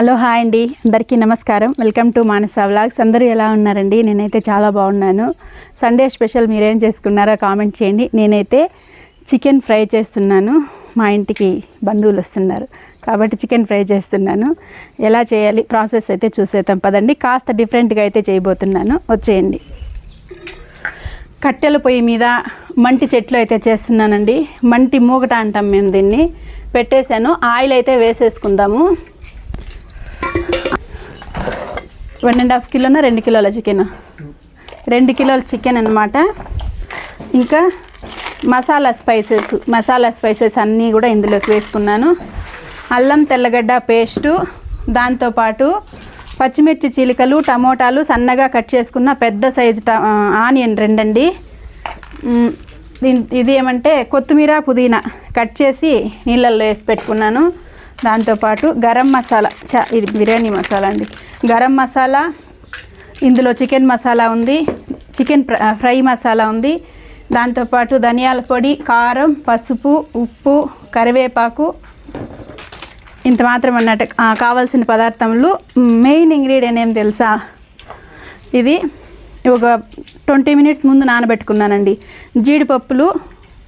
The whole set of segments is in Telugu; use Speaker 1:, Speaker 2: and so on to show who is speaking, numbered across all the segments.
Speaker 1: హలో హాయ్ అండి. అందరికీ నమస్కారం. Welcome to Manasa vlogs. అందరూ ఎలా ఉన్నారండి? నేనైతే చాలా బాగున్నాను. సండే స్పెషల్ మీరేం చేసుకున్నారో కామెంట్ చేయండి. నేనైతే చికెన్ ఫ్రై చేస్తున్నాను. మా ఇంటికి బంధువులు వస్తున్నారు. కాబట్టి చికెన్ ఫ్రై చేస్తున్నాను. ఎలా చేయాలి? ప్రాసెస్ అయితే చూసేద్దాం. పదండి. కాస్త డిఫరెంట్గా అయితే చేయబోతున్నాను. వచ్చేయండి. కట్టెల పొయ్యి మీద మంటి చెట్లు అయితే చేస్తున్నానండి. మంటి మూగట అంటాం మేము దీన్ని. పెట్టేశాను. ఆయిల్ అయితే వేసేసుకుందాము. వన్ అండ్ హాఫ్ కిలోనా రెండు కిలోల చికెన్? రెండు కిలోల చికెన్ అనమాట ఇంకా మసాలా స్పైసెస్ మసాలా స్పైసెస్ అన్నీ కూడా ఇందులోకి వేసుకున్నాను. అల్లం తెల్లగడ్డ పేస్టు దాంతోపాటు పచ్చిమిర్చి చీలికలు టమోటాలు సన్నగా కట్ చేసుకున్న పెద్ద సైజు ఆనియన్ రెండండి. ఇది ఏమంటే కొత్తిమీర పుదీనా కట్ చేసి నీళ్ళల్లో వేసి పెట్టుకున్నాను. దాంతోపాటు గరం మసాలా చా ఇది బిర్యానీ మసాలా అండి. గరం మసాలా ఇందులో చికెన్ మసాలా ఉంది చికెన్ ఫ్రై మసాలా ఉంది. దాంతోపాటు ధనియాల పొడి కారం పసుపు ఉప్పు కరివేపాకు ఇంత మాత్రం అన్నట్టు కావాల్సిన పదార్థములు. మెయిన్ ఇంగ్రీడియంట్ ఏం తెలుసా? ఇది ఒక ట్వంటీ మినిట్స్ ముందు నానబెట్టుకున్నానండి. జీడిపప్పులు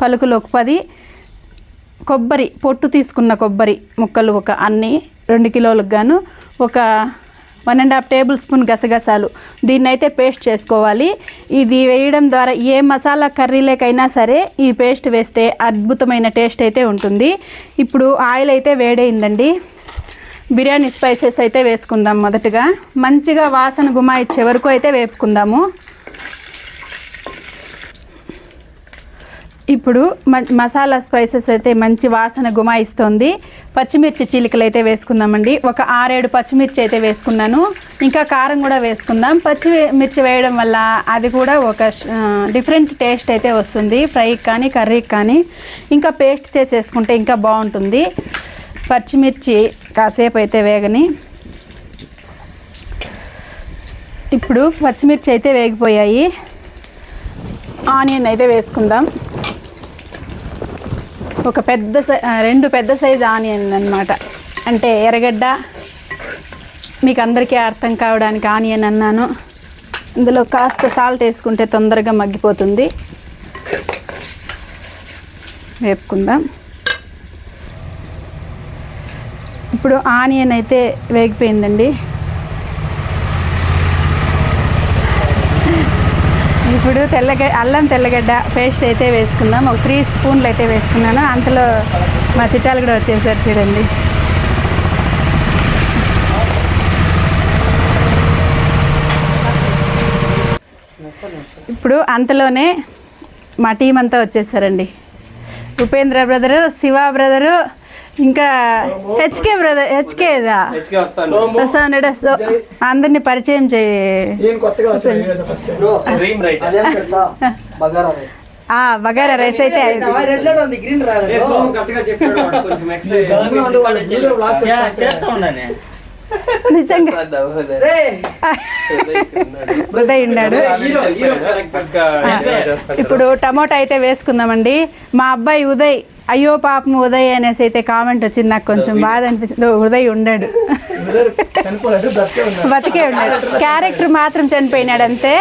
Speaker 1: పలుకులు ఒక పది కొబ్బరి పొట్టు తీసుకున్న కొబ్బరి ముక్కలు ఒక అన్ని రెండు కిలోలకు గాను ఒక one and half tablespoon గసగసాలు. దీన్ని అయితే పేస్ట్ చేసుకోవాలి. ఇది వేయడం ద్వారా ఏ మసాలా కర్రీలేకైనా సరే ఈ పేస్ట్ వేస్తే అద్భుతమైన టేస్ట్ అయితే ఉంటుంది. ఇప్పుడు ఆయిల్ అయితే వేడైందండి. బిర్యానీ స్పైసెస్ అయితే వేసుకుందాం మొదటగా. మంచిగా వాసన గుమాయిచ్చే వరకు అయితే వేపుకుందాము. ఇప్పుడు మ- మసాలా స్పైసెస్ అయితే మంచి వాసన గుమాయిస్తుంది. పచ్చిమిర్చి చీలికలు అయితే వేసుకుందామండి. ఒక ఆరేడు పచ్చిమిర్చి అయితే వేసుకున్నాను. ఇంకా కారం కూడా వేసుకుందాం. పచ్చి మిర్చి వేయడం వల్ల అది కూడా ఒక డిఫరెంట్ టేస్ట్ అయితే వస్తుంది. ఫ్రైకి కానీ కర్రీకి కానీ. ఇంకా పేస్ట్ చేసేసుకుంటే ఇంకా బాగుంటుంది. పచ్చిమిర్చి కాసేపు అయితే వేగని. ఇప్పుడు పచ్చిమిర్చి అయితే వేగిపోయాయి. ఆనియన్ అయితే వేసుకుందాం. ఒక పెద్ద సై రెండు పెద్ద సైజు ఆనియన్ అన్నమాట. అంటే ఎర్రగడ్డ మీకు అందరికీ అర్థం కావడానికి ఆనియన్ అన్నాను. ఇందులో కాస్త సాల్ట్ వేసుకుంటే తొందరగా మగ్గిపోతుంది. వేపుకుందాం. ఇప్పుడు ఆనియన్ అయితే వేగిపోయిందండి. ఇప్పుడు తెల్లగడ్డ అల్లం తెల్లగడ్డ పేస్ట్ అయితే వేసుకుందాం. ఒక త్రీ స్పూన్లు అయితే వేసుకున్నాను. అంతలో మా చుట్టాలు కూడా వచ్చేసారు చూడండి. ఇప్పుడు అంతలోనే మా టీం అంతా వచ్చేసారండి. ఉపేంద్ర బ్రదరు శివ బ్రదరు ఇంకా హెచ్కే బ్రదర్ హెచ్కేదా వస్తాడు అందరినీ పరిచయం చేయి.
Speaker 2: బగారా రైస్.
Speaker 1: ఆ బగారా రైస్ అయితే అయింది.
Speaker 2: ఆ రెడ్లోనే ఉంది గ్రీన్
Speaker 1: నిజంగా.
Speaker 2: రే.
Speaker 1: ఉదయ్ ఉన్నాడు. ఇప్పుడు టమోటా అయితే వేసుకుందామండి. మా అబ్బాయి ఉదయ్ అయ్యో పాపం ఉదయ్ అనేసి అయితే కామెంట్ వచ్చింది నాకు కొంచెం బాధ అనిపిస్తుంది. ఉదయ్ ఉండాడు బతికే ఉన్నాడు. క్యారెక్టర్ మాత్రం చనిపోయినాడు అంతే.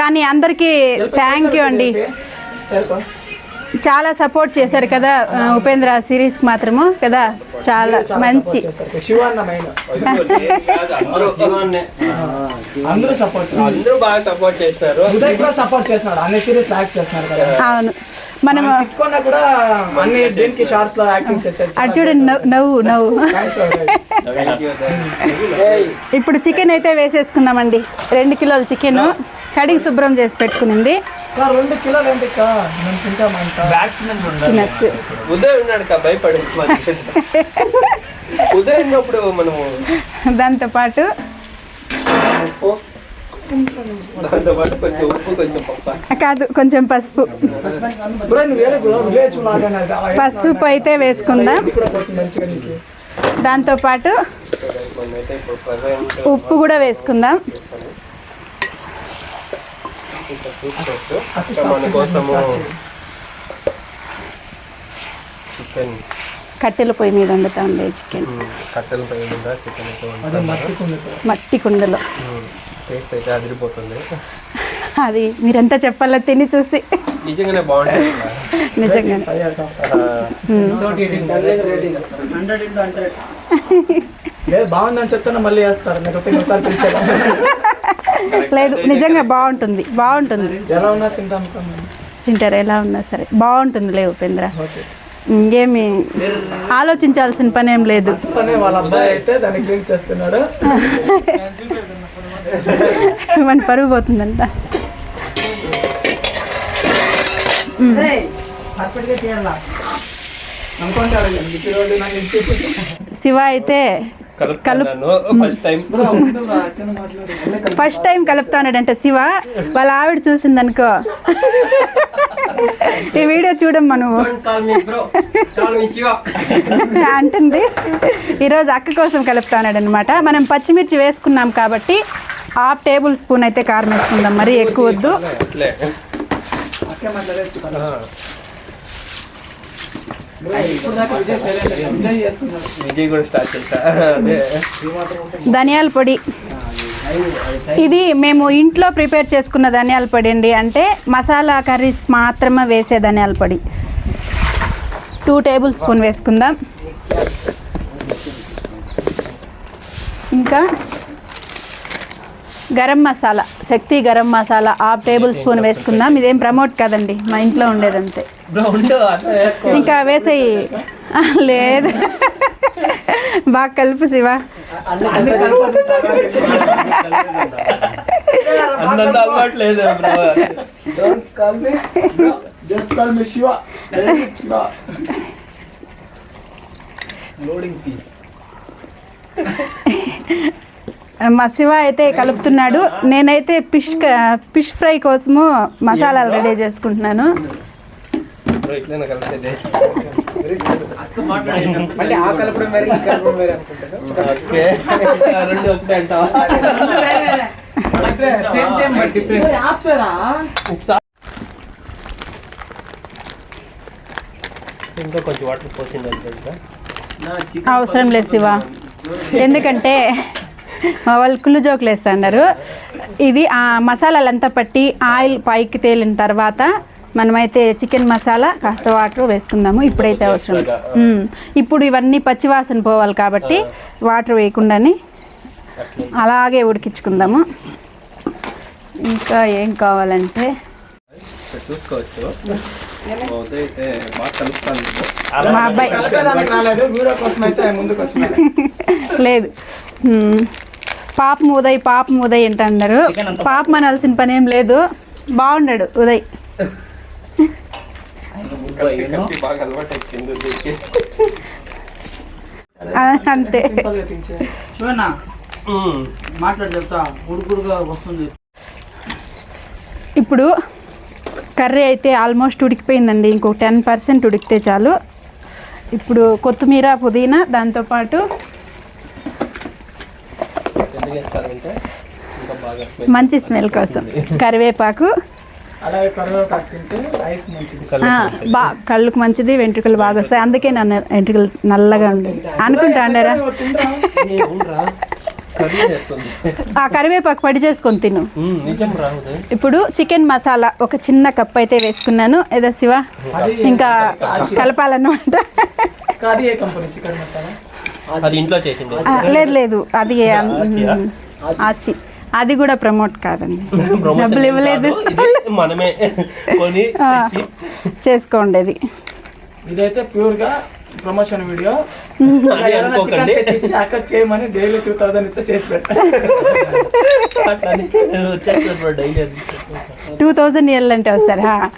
Speaker 1: కానీ అందరికీ థ్యాంక్ యూ అండి. చాలా సపోర్ట్ చేశారు కదా ఉపేంద్ర సిరీస్కి మాత్రము కదా? చాలా మంచి. అవును.
Speaker 3: మనం
Speaker 1: చూడండి నవ్వు నవ్వు. ఇప్పుడు చికెన్ అయితే వేసేసుకుందామండి. రెండు కిలోల చికెన్ కడిగి శుభ్రం చేసి పెట్టుకునింది.
Speaker 3: రెండు కిలోలు ఏంటి కా? మేము తింటామంట
Speaker 1: తినచ్చు.
Speaker 4: ఉదయ్ ఉన్నాడు భయపడి. ఉదయ్ ఉన్నప్పుడు మనము
Speaker 1: దాంతోపాటు
Speaker 4: దాంతో పాటు కొంచెం ఉప్పు కొంచెం పప్ప.
Speaker 1: కాదు కొంచెం పసుపు. పసుపు అయితే వేసుకుందాం. దాంతోపాటు ఉప్పు కూడా వేసుకుందాం.
Speaker 4: ఇంకా చూసుకోవచ్చు. ఇంకా మన కోసము చికెన్
Speaker 1: కట్టెల పొయ్యి మీద వండుతా ఉండే చికెన్
Speaker 4: కట్టెల పై ఉందా చికెన్
Speaker 1: మట్టి కుండలో.
Speaker 4: టేస్ట్ అయితే అదిరిపోతుంది
Speaker 1: అది మీరంతా చెప్పాలో తిని చూసి?
Speaker 4: నిజంగానే బాగుంటుంది.
Speaker 1: నిజంగానే.
Speaker 3: బాగుందని చెప్తున్నా మళ్ళీ వేస్తారు.
Speaker 1: లేదు నిజంగా బాగుంటుంది బాగుంటుంది. తింటారు ఎలా ఉన్నా సరే. బాగుంటుంది లేవు ఉపేంద్ర. ఇంకేమి ఆలోచించాల్సిన పని ఏం లేదు. మన పరుగు పోతుందంట. శివ అయితే
Speaker 4: ఫస్ట్ టైం
Speaker 1: ఫస్ట్ టైం కలుపుతా. ఉన్నాడంటే శివ. వాళ్ళ ఆవిడ చూసిందనుకో. ఈ వీడియో చూడమ్మా నువ్వు. అంటుంది. ఈరోజు అక్క కోసం కలుపుతా ఉన్నాడు అనమాట మనం పచ్చిమిర్చి వేసుకున్నాం కాబట్టి హాఫ్ టేబుల్ స్పూన్ అయితే కారం వేసుకుందాం. మరీ ఎక్కువ వద్దు
Speaker 4: అట్లే
Speaker 3: అక్కే మాట్లాడేసుకుంటాను ఇప్పుడు దాకా విజయ్
Speaker 4: కూడా స్టార్ట్ చేస్తా
Speaker 1: ధనియాల పొడి. ఇది మేము ఇంట్లో ప్రిపేర్ చేసుకున్న ధనియాల పొడి అండి. అంటే మసాలా కర్రీస్ మాత్రమే వేసే ధనియాల పొడి. టూ టేబుల్ స్పూన్ వేసుకుందాం. ఇంకా garam masala Shakti garam masala half tablespoon వేసుకుందాం. ఇదేం ప్రమోట్ కదండి మా ఇంట్లో ఉండేదంతే. ఇంకా వేసేయి. లేదు. బాగా కలుపు శివ.
Speaker 3: అన్ని
Speaker 1: మా శివ అయితే కలుపుతున్నాడు. నేనైతే ఫిష్ ఫిష్ ఫ్రై కోసము మసాలాలు రెడీ చేసుకుంటున్నాను.
Speaker 4: ఇంకా కొంచెం వాటర్ పోసింది
Speaker 1: అవసరం లేదు శివ. ఎందుకంటే మా వాళ్ళు కుళ్ళు జోకులు వేస్తున్నారు. ఇది ఆ మసాలాలంతా పట్టి ఆయిల్ పైకి తేలిన తర్వాత మనమైతే చికెన్ మసాలా కాస్త వాటర్ వేసుకుందాము. ఇప్పుడైతే అవసరం. ఇప్పుడు ఇవన్నీ పచ్చివాసన పోవాలి కాబట్టి వాటర్ వేయకుండానే అలాగే ఉడికించుకుందాము. ఇంకా ఏం కావాలంటే? మా అబ్బాయి లేదు. పాపం ఉదయ్ పాపం ఉదయ్ అంటున్నారు. పాపం అనాల్సిన పని ఏం లేదు. బాగున్నాడు ఉదయ్. అంతే. ఇప్పుడు కర్రీ అయితే ఆల్మోస్ట్ ఉడికిపోయిందండి. ఇంకో టెన్ పర్సెంట్ ఉడికితే చాలు. ఇప్పుడు కొత్తిమీర పుదీనా దాంతోపాటు
Speaker 4: ఎందుకు వేస్తారంటే ఇంకా బాగా
Speaker 1: మంచి స్మెల్ కోసం. కరివేపాకు. బా కళ్ళుకు మంచిది వెంట్రుకలు బాగా వస్తాయి. అందుకే నన్ను వెంట్రుకలు నల్లగా ఉంది అనుకుంటా అండారా ఆ కరివేపాకు పడి చేసుకొని తిను. ఇప్పుడు చికెన్ మసాలా ఒక చిన్న కప్ అయితే వేసుకున్నాను. ఏదో శివ ఇంకా కలపాలన్నమాట.
Speaker 4: అది ఇంట్లో చేసింది.
Speaker 1: ఆ, లేదు లేదు. అది ఆచి. అది కూడా ప్రమోట్ కాదండి. డబ్బులు ఇవ్వలేదు.
Speaker 4: మనమే కొని
Speaker 1: చేసుకోండి
Speaker 3: ఇదైతే ప్యూర్గా ప్రమోషన్ వీడియో. చేయమని డైలీ టూ థౌసండ్ ఇస్తే చేసి పెట్టాను
Speaker 1: టూ ఇవ్వాలంటే వస్తారా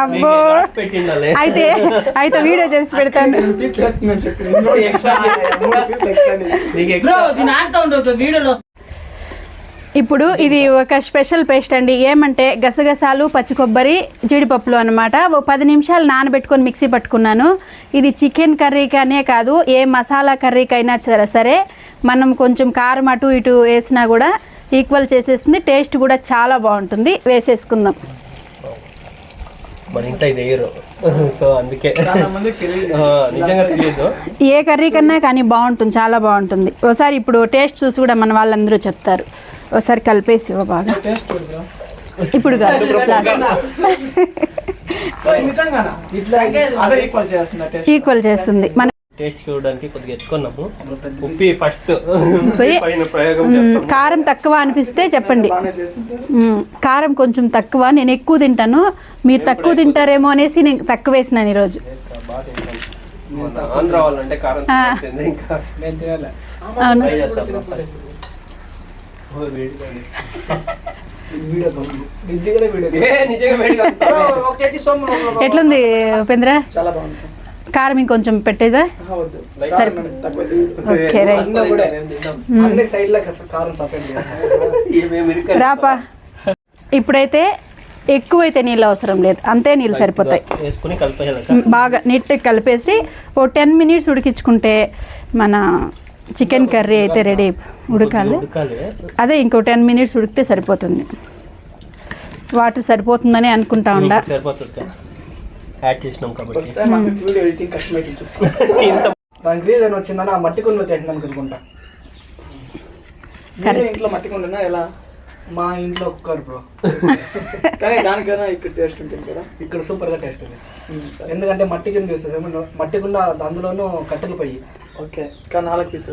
Speaker 1: అబ్బో. అయితే అయితే వీడియో చేసి పెడతాను.
Speaker 2: వీడియోలో
Speaker 1: ఇప్పుడు ఇది ఒక స్పెషల్ పేస్ట్ అండి. ఏమంటే గసగసాలు పచ్చి కొబ్బరి జీడిపప్పులు అనమాట ఓ పది నిమిషాలు నానబెట్టుకొని మిక్సీ పట్టుకున్నాను. ఇది చికెన్ కర్రీకనే కాదు ఏ మసాలా కర్రీకైనా సరే సరే. మనం కొంచెం కారం అటు ఇటు వేసినా కూడా ఈక్వల్ చేసేస్తుంది. టేస్ట్ కూడా చాలా బాగుంటుంది. వేసేసుకుందాం.
Speaker 4: మన ఇంట్లో ఇది వేయరు. సో అందుకే.
Speaker 3: చాలా మందికి తెలియదు.
Speaker 4: ఆ, నిజంగా తెలియదు.
Speaker 1: ఏ కర్రీ కన్నా కానీ బాగుంటుంది చాలా బాగుంటుంది. ఒకసారి ఇప్పుడు టేస్ట్ చూసి కూడా మన వాళ్ళందరూ చెప్తారు. ఒకసారి కలిపేసి ఇవ్వ బాగా.
Speaker 3: టేస్ట్ చూడరా
Speaker 1: ఇప్పుడు కాదు.
Speaker 3: ఈక్వల్ చేస్తుందా టేస్ట్
Speaker 1: ఈక్వల్ చేస్తుంది. మన
Speaker 4: టేస్ట్ చూడడానికి కొద్దిగా ఎత్తుకున్నాము. ఉప్పి ఫస్ట్
Speaker 1: పోయి-
Speaker 4: పైన ప్రయోగం
Speaker 1: మ్,
Speaker 4: చేస్తాము.
Speaker 1: కారం తక్కువ అనిపిస్తే చెప్పండి. కారం కొంచెం తక్కువ. నేను ఎక్కువ తింటాను. మీరు తక్కువ తింటారేమో అనేసి నేను తక్కువ వేసినాను ఈరోజు.
Speaker 4: మన ఆంధ్ర వాళ్ళంటే కారం
Speaker 1: ఆ.
Speaker 4: తింటుంది ఇంకా.
Speaker 3: నేను తినాలి.
Speaker 1: అవును. ఎట్లుంది ఉపేంద్ర?
Speaker 3: చాలా బాగుంది.
Speaker 1: కారం ఇంకొంచెం పెట్టేదా? రాపా. ఇప్పుడైతే ఎక్కువైతే నీళ్ళు అవసరం లేదు. అంతే నీళ్ళు సరిపోతాయి. బాగా నీట్గా కలిపేసి ఓ టెన్ మినిట్స్ ఉడికించుకుంటే మన చికెన్ కర్రీ అయితే రెడీ. ఉడకాలి.
Speaker 4: ఉడకాలి.
Speaker 1: అదే ఇంకో టెన్ మినిట్స్ ఉడికితే సరిపోతుంది. వాటర్ సరిపోతుందని అనుకుంటా ఉండా.
Speaker 4: యాడ్ చేసినాం కాబట్టి.
Speaker 3: దానికి రీజన్ వచ్చిందని ఆ మట్టి కుండలో అనుకుంటా. ఇంట్లో మట్టి కుండనా ఎలా? మా ఇంట్లో కుక్కర్ బ్రో. కానీ దానికైనా ఇక్కడ టేస్ట్ ఉంటుంది కదా. ఇక్కడ సూపర్గా టేస్ట్ ఉంది. ఎందుకంటే మట్టి కింద చూస్తుంది మట్టి కుండ అందులోనూ కట్టెలు పోయి ಓಕೆ ನಾಲ್ಕು ಪೀಸ್